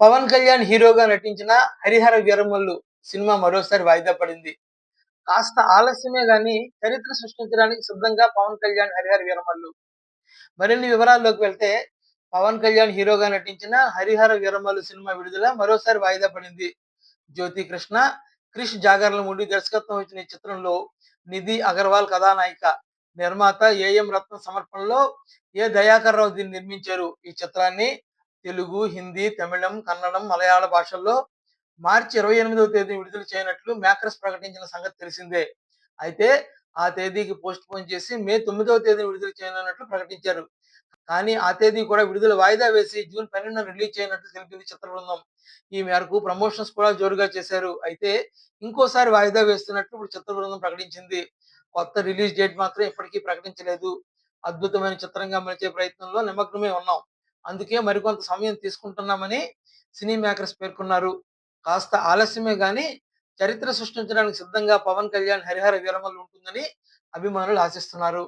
పవన్ కళ్యాణ్ హీరోగా నటించిన హరిహర వీరమల్లు సినిమా మరోసారి వాయిదా పడింది. కాస్త ఆలస్యమే గాని చరిత్ర సృష్టించడానికి సిద్ధంగా పవన్ కళ్యాణ్ హరిహర వీరమల్లు. మరిన్ని వివరాల్లోకి వెళ్తే పవన్ కళ్యాణ్ హీరోగా నటించిన హరిహర వీరమల్లు సినిమా విడుదల మరోసారి వాయిదా పడింది. జ్యోతి కృష్ణ క్రిష్ జాగర్లమూడి దర్శకత్వం వచ్చిన ఈ చిత్రంలో నిధి అగర్వాల్ కథానాయిక నిర్మాత ఏఎం రత్న సమర్పణలో ఏ దయాకర్ రావు దీన్ని నిర్మించారు? ఈ చిత్రాన్ని తెలుగు హిందీ తమిళం కన్నడం మలయాళ భాషల్లో మార్చి ఇరవై ఎనిమిదవ తేదీ విడుదల చేయనట్లు మ్యాక్రస్ ప్రకటించిన సంగతి తెలిసిందే. అయితే ఆ తేదీకి పోస్ట్ పోన్ చేసి మే తొమ్మిదవ తేదీ విడుదల చేయనున్నట్లు ప్రకటించారు. కానీ ఆ తేదీ కూడా విడుదల వాయిదా వేసి జూన్ పన్నెండున రిలీజ్ చేయనట్లు తెలిపింది చిత్ర బృందం ఈ మేరకు ప్రమోషన్స్ కూడా జోరుగా చేశారు. అయితే ఇంకోసారి వాయిదా వేస్తున్నట్లు ఇప్పుడు చిత్ర బృందం ప్రకటించింది. కొత్త రిలీజ్ డేట్ మాత్రం ఇప్పటికీ ప్రకటించలేదు. అద్భుతమైన చిత్రంగా మలిచే ప్రయత్నంలో నిమగ్నమే ఉన్నాం. అందుకే మరికొంత సమయం తీసుకుంటున్నామని సినీ మేకర్స్ పేర్కొన్నారు. కాస్త ఆలస్యమే గాని చరిత్ర సృష్టించడానికి సిద్ధంగా పవన్ కళ్యాణ్ హరిహర వీరమల్లు ఉంటుందని అభిమానులు ఆశిస్తున్నారు.